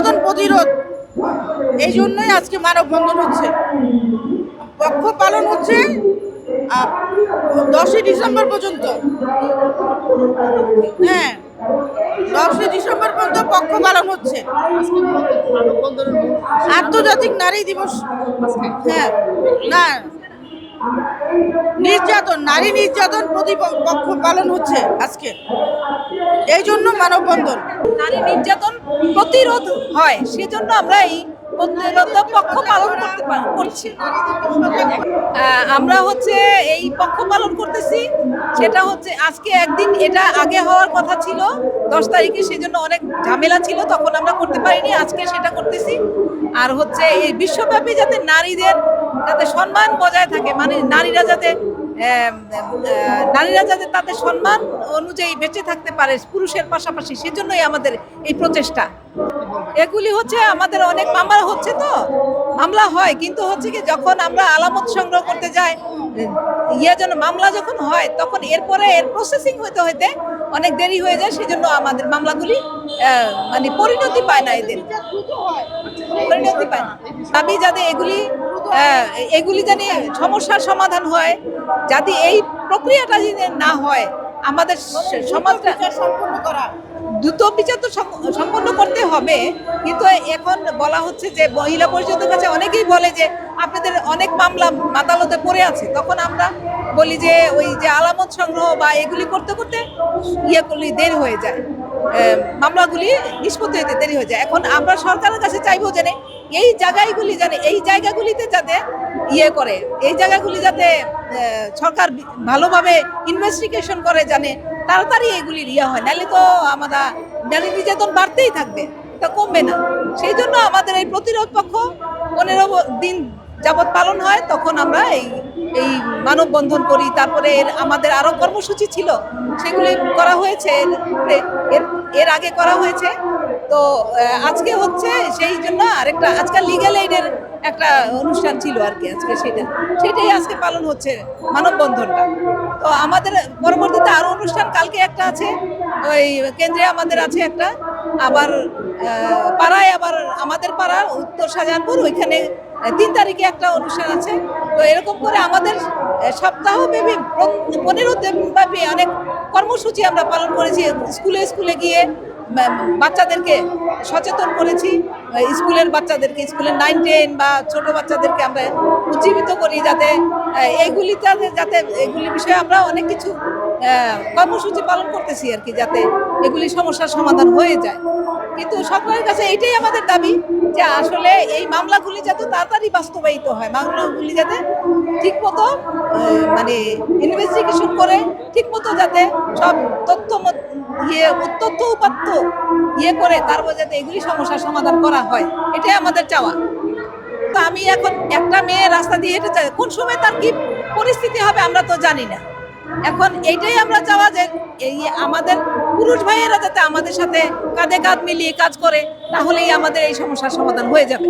নির্যাতন প্রতিরোধ, এই জন্যই আজকে মানববন্ধন হচ্ছে। পক্ষ পালন হচ্ছে দশই ডিসেম্বর পর্যন্ত। হ্যাঁ দশই ডিসেম্বর পর্যন্ত পক্ষ পালন হচ্ছে। আন্তর্জাতিক নারী দিবস হ্যাঁ না, নির্যাতন, নারী নির্যাতন প্রতিপক্ষ পালন হচ্ছে আজকে। এই জন্য মানববন্ধন, নারী নির্যাতন প্রতিরোধ হয়, সেজন্য আমরা এই পক্ষ পালন করতে করছি। আমরা হচ্ছে এই পক্ষ পালন করতেছি। সেটা হচ্ছে আজকে একদিন, এটা আগে হওয়ার কথা ছিল, দশ তারিখে, সেজন্য অনেক ঝামেলা ছিল, তখন আমরা করতে পারিনি, আজকে সেটা করতেছি। আর হচ্ছে এই বিশ্বব্যাপী যাতে নারীদের, যাতে সম্মান বজায় থাকে মানে নারীরা যাতে নারীরা যাতে তাদের সম্মান অনুযায়ী বেঁচে থাকতে পারে পুরুষের পাশাপাশি সেজন্যই আমাদের এই প্রচেষ্টা। এগুলি হচ্ছে আমাদের অনেক মামলা হচ্ছে তো মামলা হয় কিন্তু হচ্ছে কি যখন আমরা আলামত সংগ্রহ করতে যাই ইয়ে যেন মামলা যখন হয় তখন এরপরে এর প্রসেসিং হইতে হইতে অনেক দেরি হয়ে যায় সেজন্য আমাদের মামলাগুলি মানে পরিণতি পায় না এদের। পরিণতি পায় না। দাবি যাতে এগুলি এগুলি জানি সমস্যার সমাধান হয়। যাতে এই প্রক্রিয়াটা যদি না হয় আমাদের সমাজটা সম্পূর্ণ করা। দ্রুত বিচার তো সম্পন্ন করতে হবে। কিন্তু এখন বলা হচ্ছে যে মহিলা পরিষদের কাছে অনেকেই বলে যে আপনাদের অনেক মামলা আদালতে পড়ে আছে। তখন আমরা বলি যে ওই যে আলামত সংগ্রহ বা এগুলি করতে করতে ইয়ে করলে দেরি হয়ে যায়। মামলাগুলি নিষ্পত্তি হতে দেরি হয়ে যায়। এখন আমরা সরকারের কাছে চাইব যে না, এই জায়গাগুলি জানে এই জায়গাগুলিতে যাতে ইয়ে করে, এই জায়গাগুলি যাতে সরকার ভালোভাবে ইনভেস্টিগেশন করে জানে তাড়াতাড়ি এগুলি ইয়ে হয়, নাহলে তো আমরা নারী নির্যাতন বাড়তেই থাকবে, তা কমবে না। সেই জন্য আমাদের এই প্রতিরোধ পক্ষ পনেরো দিন যাবৎ পালন হয়, তখন আমরা এই এই মানববন্ধন করি। তারপরে এর, আমাদের আরও কর্মসূচি ছিল, সেগুলি করা হয়েছে এর এর আগে করা হয়েছে। তো আজকে হচ্ছে সেই জন্য আরেকটা আজকাল লিগ্যাল এইডের একটা অনুষ্ঠান ছিল আর কি আজকে সেটা। সেটাই আজকে পালন হচ্ছে মানববন্ধনটা। তো আমাদের পরবর্তীতে আরও অনুষ্ঠান কালকে একটা আছে ওই কেন্দ্রে আমাদের আছে একটা। আবার পাড়ায় আবার আমাদের পাড়ার উত্তর শাহজাহানপুর ওইখানে তিন তারিখে একটা অনুষ্ঠান আছে। তো এরকম করে আমাদের আহ, সপ্তাহব্যাপী প্র- পনেরো ব্যাপী অনেক কর্মসূচি আমরা পালন করেছি। স্কুলে স্কুলে গিয়ে বাচ্চাদেরকে সচেতন করেছি। স্কুলের বাচ্চাদেরকে, স্কুলের নাইন টেন বা ছোট বাচ্চাদেরকে আমরা উজ্জীবিত করি যাতে এইগুলিতে যাতে, এগুলি বিষয়ে আমরা অনেক কিছু কর্মসূচি পালন করতেছি আর কি, যাতে এগুলি সমস্যার সমাধান হয়ে যায়। কিন্তু সরকারের কাছে এইটাই আমাদের দাবি যে আসলে এই মামলাগুলি যাতে তাড়াতাড়ি বাস্তবায়িত হয়, মামলাগুলি যাতে ঠিকমতো মানে ইনভেস্টিগেশন করে ঠিকমতো যাতে সব তথ্য ইয়ে তথ্য উপাত্ত ইয়ে করে তারপর যাতে এগুলি সমস্যার সমাধান করা হয়। এটাই আমাদের চাওয়া। তো আমি এখন একটা মেয়ে রাস্তা দিয়ে হেঁটে যাই, কোন সময় তার কি পরিস্থিতি হবে আমরা তো জানি না। এখন এইটাই আমরা চাওয়া যে এই আমাদের পুরুষ ভাইয়েরা যাতে আমাদের সাথে কাঁধে কাঁধ মিলিয়ে কাজ করে তাহলেই আমাদের এই সমস্যার সমাধান হয়ে যাবে।